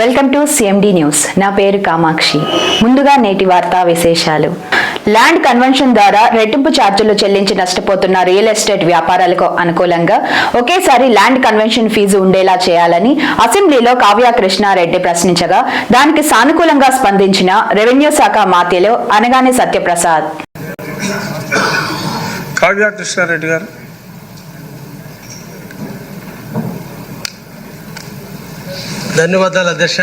Welcome to CMD news. నా పేరు కామాక్షి. ముందుగా నేటి వార్తా విశేషాలు. ల్యాండ్ కన్వెన్షన్ ద్వారా రెట్టింపు ఛార్జీలు చెల్లించి నష్టపోతున్న రియల్ ఎస్టేట్ వ్యాపారాలకు అనుకూలంగా ఒకేసారి ల్యాండ్ కన్వెన్షన్ ఫీజు ఉండేలా చేయాలని అసెంబ్లీలో కావ్య కృష్ణారెడ్డి ప్రశ్నించగా దానికి సానుకూలంగా స్పందించిన రెవెన్యూ శాఖ మాత్యలో అనగానే సత్యప్రసాద్. కావ్య కృష్ణారెడ్డి గారు. ధన్యవాదాలు అధ్యక్ష.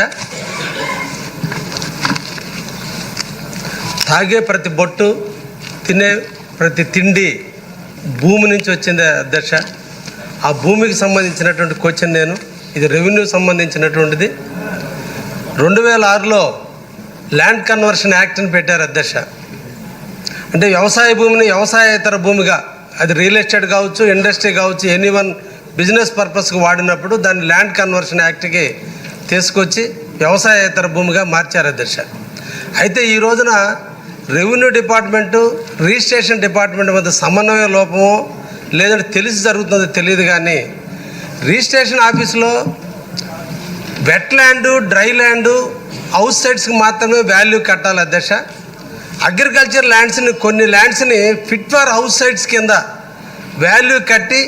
తాగే ప్రతి బొట్టు తినే ప్రతి తిండి భూమి నుంచి వచ్చింది అధ్యక్ష. ఆ భూమికి సంబంధించినటువంటి క్వశ్చన్ నేను ఇది రెవెన్యూ సంబంధించినటువంటిది. రెండు వేల ఆరులో ల్యాండ్ కన్వర్షన్ యాక్ట్ని పెట్టారు అధ్యక్ష. అంటే వ్యవసాయ భూమిని వ్యవసాయేతర భూమిగా అది రియల్ ఎస్టేట్ కావచ్చు ఇండస్ట్రీ కావచ్చు ఎనీ వన్ బిజినెస్ పర్పస్కి వాడినప్పుడు దాన్ని ల్యాండ్ కన్వర్షన్ యాక్ట్కి తీసుకొచ్చి వ్యవసాయేతర భూమిగా మార్చారు అధ్యక్ష. అయితే ఈ రోజున రెవెన్యూ డిపార్ట్మెంటు రిజిస్ట్రేషన్ డిపార్ట్మెంట్ మధ్య సమన్వయ లోపమో లేదంటే తెలిసి జరుగుతుందో తెలియదు కానీ రిజిస్ట్రేషన్ ఆఫీసులో wet land dry land house సైడ్స్కి మాత్రమే వాల్యూ కట్టాలి అధ్యక్ష. అగ్రికల్చర్ ల్యాండ్స్ని కొన్ని ల్యాండ్స్ని ఫిట్ ఫర్ హౌస్ సైడ్స్ కింద వాల్యూ కట్టి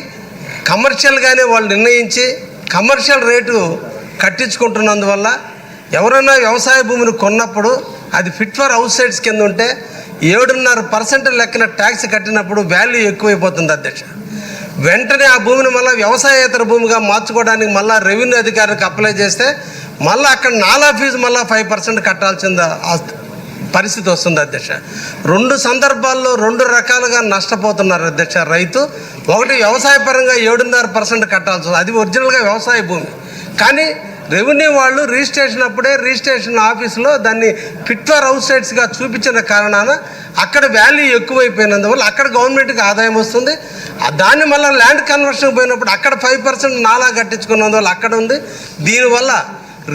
కమర్షియల్గానే వాళ్ళు నిర్ణయించి కమర్షియల్ రేటు కట్టించుకుంటున్నందువల్ల ఎవరైనా వ్యవసాయ భూమిని కొన్నప్పుడు అది ఫిట్ ఫర్ అవుట్సైడ్స్ సైడ్స్ కింద ఉంటే ఏడున్నర పర్సెంట్ లెక్కన ట్యాక్స్ కట్టినప్పుడు వాల్యూ ఎక్కువైపోతుంది అధ్యక్ష. వెంటనే ఆ భూమిని మళ్ళీ వ్యవసాయేతర భూమిగా మార్చుకోవడానికి మళ్ళీ రెవెన్యూ అధికారికి అప్లై చేస్తే మళ్ళీ అక్కడ నాలా ఫీజు మళ్ళీ ఫైవ్ పర్సెంట్ కట్టాల్సింది పరిస్థితి వస్తుంది అధ్యక్ష. రెండు సందర్భాల్లో రెండు రకాలుగా నష్టపోతున్నారు అధ్యక్ష రైతు. ఒకటి వ్యవసాయ పరంగా ఏడున్నర పర్సెంట్ కట్టాల్సి అది ఒరిజినల్గా వ్యవసాయ భూమి. కానీ రెవెన్యూ వాళ్ళు రిజిస్ట్రేషన్ అప్పుడే రిజిస్ట్రేషన్ ఆఫీసులో దాన్ని పిట్వర్ అవుట్ సైడ్స్గా చూపించిన కారణాన అక్కడ వాల్యూ ఎక్కువైపోయినందువల్ల అక్కడ గవర్నమెంట్కి ఆదాయం వస్తుంది. దాన్ని మళ్ళీ ల్యాండ్ కన్వర్షన్ పోయినప్పుడు అక్కడ ఫైవ్ పర్సెంట్ నాలా కట్టించుకున్నందువల్ల అక్కడ ఉంది. దీనివల్ల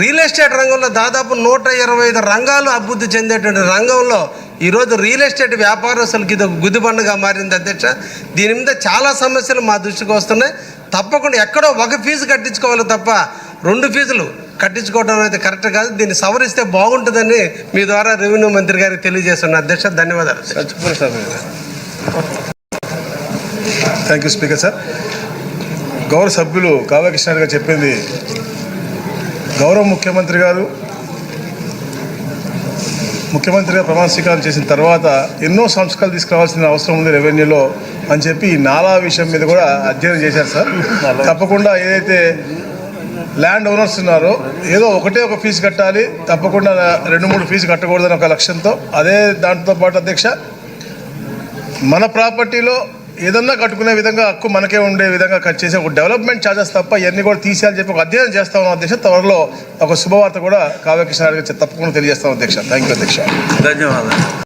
రియల్ ఎస్టేట్ రంగంలో దాదాపు నూట ఇరవై ఐదు రంగాలు అభివృద్ధి చెందేటువంటి రంగంలో ఈరోజు రియల్ ఎస్టేట్ వ్యాపారస్తులకి ఇది ఒక గుదిబండగా మారింది అధ్యక్ష. దీని మీద చాలా సమస్యలు మా దృష్టికి వస్తున్నాయి. తప్పకుండా ఎక్కడో ఒక ఫీజు కట్టించుకోవాలి తప్ప రెండు ఫీజులు కట్టించుకోవడం అయితే కరెక్ట్ కాదు. దీన్ని సవరిస్తే బాగుంటుందని మీ ద్వారా రెవెన్యూ మంత్రి గారికి తెలియజేస్తున్న అధ్యక్ష ధన్యవాదాలు థ్యాంక్ యూ స్పీకర్ సార్ గౌరవ సభ్యులు కావ్యకృష్ణ గారు చెప్పింది. గౌరవ ముఖ్యమంత్రి గారు ముఖ్యమంత్రిగా ప్రమాణ స్వీకారం చేసిన తర్వాత ఎన్నో సంస్కరణలు తీసుకురావాల్సిన అవసరం ఉంది రెవెన్యూలో అని చెప్పి ఈ నాలా విషయం మీద కూడా అధ్యయనం చేశారు సార్. తప్పకుండా ఏదైతే ల్యాండ్ ఓనర్స్ ఉన్నారు. ఏదో ఒకటే ఒక ఫీజు కట్టాలి. తప్పకుండా రెండు మూడు ఫీజు కట్టకూడదని ఒక లక్ష్యంతో. అదే దాంతో పాటు అధ్యక్ష మన ప్రాపర్టీలో ఏదన్నా కట్టుకునే విధంగా హక్కు మనకే ఉండే విధంగా కట్ చేసే ఒక డెవలప్మెంట్ ఛార్జెస్ తప్ప ఇవన్నీ కూడా తీసేయాలని చెప్పి ఒక అధ్యయనం చేస్తా ఉన్నాం అధ్యక్ష. త్వరలో ఒక శుభవార్త కూడా కావ్యకృష్ణ తప్పకుండా తెలియజేస్తాం అధ్యక్ష. థ్యాంక్ యూ అధ్యక్ష. ధన్యవాదాలు.